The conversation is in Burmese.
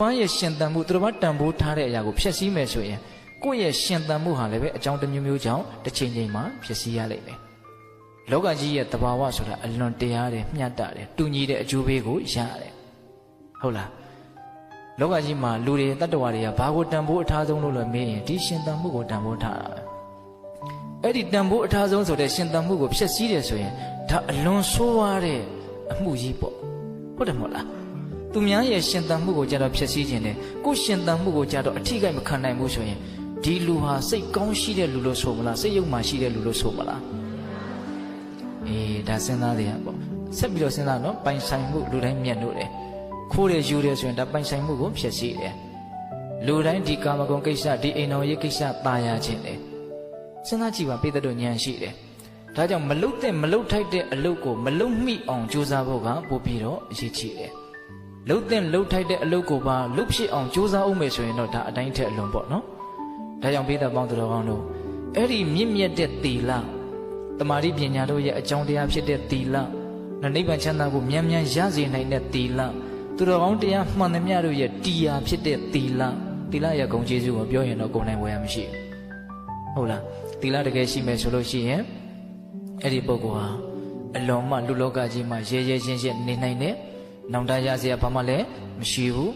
ဘာရဲ့ရှင်သန်မှုသူတော်ဘာတန်ဖိုးထားတဲ့အရာကိုဖျက်ဆီးမယ်ဆိုရင်ကိုယ့်ရဲ့ရှင်သန်မှုဟာလည်းပဲအကြောင်းတစ်မျိုးမျိုးကြောင့်တစ်ချိန်ချိန်မှာဖျက်ဆီးရလိမ့်မယ်လောကကြီးရဲ့တဘာဝဆိုတာအလွန်တရားတယ်မျှတတယ်တူညီတဲ့အကျိုးပေးကိုရတယ်ဟုတ်လားလောကကြီးမှာလူတွေတတ္တဝါတွေကဘာကိုတန်ဖိုးအထားဆုံးလို့လဲမေးရင်ဒီရှင်သန်မှုကိုတန်ဖိုးထားတာပဲအဲ့ဒီတန်ဖိုးအထားဆုံးဆိုတဲ့ရှင်သန်မှုကိုဖျက်ဆီးတယ်ဆိုရင်ဒါအလွန်ဆိုးရတဲ့အမှုကြီးပေါ့ဟုတ်တယ်မဟုတ်လား သူများရဲ့ရှင်သန်မှုကိုကြတော့ဖြစ်စည်းခြင်းတယ်ကိုရှင်သန်မှုကိုကြတော့အထီးကိုက်မခံနိုင်ဘူးဆိုရင်ဒီလူဟာစိတ်ကောင်းရှိတဲ့လူလို့ဆိုမလားစိတ်ယုံမှရှိတဲ့လူလို့ဆိုမလားအေးဒါစဉ်းစားသေးရပေါ့ဆက်ပြီးတော့စဉ်းစားနော်ပိုင်ဆိုင်မှုလူတိုင်းမြတ်လို့တယ်ခိုးတယ်ယူတယ်ဆိုရင်ဒါပိုင်ဆိုင်မှုကိုဖြစ်စည်းတယ်လူတိုင်းဒီကာမဂုဏ်ကိစ္စဒီအိမ်တော်ရေးကိစ္စပါရခြင်းတယ်စဉ်းစားကြည့်ပါပိသက်တို့ဉာဏ်ရှိတယ်ဒါကြောင့်မလုတ်တဲ့မလုတ်ထိုက်တဲ့အလုတ်ကိုမလုတ်မိအောင်ကြိုးစားဖို့ကပို့ပြီးတော့အရေးကြီးတယ် လှုပ်တဲ့လှုပ်ထိုက်တဲ့အလုပ်ကိုပါလှုပ်ဖြစ်အောင်ကြိုးစားအောင်မယ်ဆိုရင်တော့ဒါအတိုင်းထက်အလွန်ပေါ့နော်။ဒါကြောင့်ဘိဒပေါင်းသူတော်ကောင်းတို့အဲ့ဒီမြင့်မြတ်တဲ့သီလတမာတိပညာတို့ရဲ့အကြောင်းတရားဖြစ်တဲ့သီလနဲ့နိဗ္ဗာန်ချမ်းသာကိုမြန်မြန်ရစေနိုင်တဲ့သီလသူတော်ကောင်းတရားမှန်သမျှတို့ရဲ့တရားဖြစ်တဲ့သီလသီလရဲ့ဂုဏ်ကျေးဇူးကိုပြောရင်တော့ကိုယ်နိုင်ဝယ်ရမရှိဘူးဟုတ်လားသီလတကယ်ရှိမယ်ဆိုလို့ရှိရင်အဲ့ဒီပုဂ္ဂိုလ်ဟာအလွန်မှလူလောကကြီးမှာရဲရဲရှင်းရှင်းနေနိုင်တဲ့ နောင်တရစရာဘာမှလည်းမရှိဘူး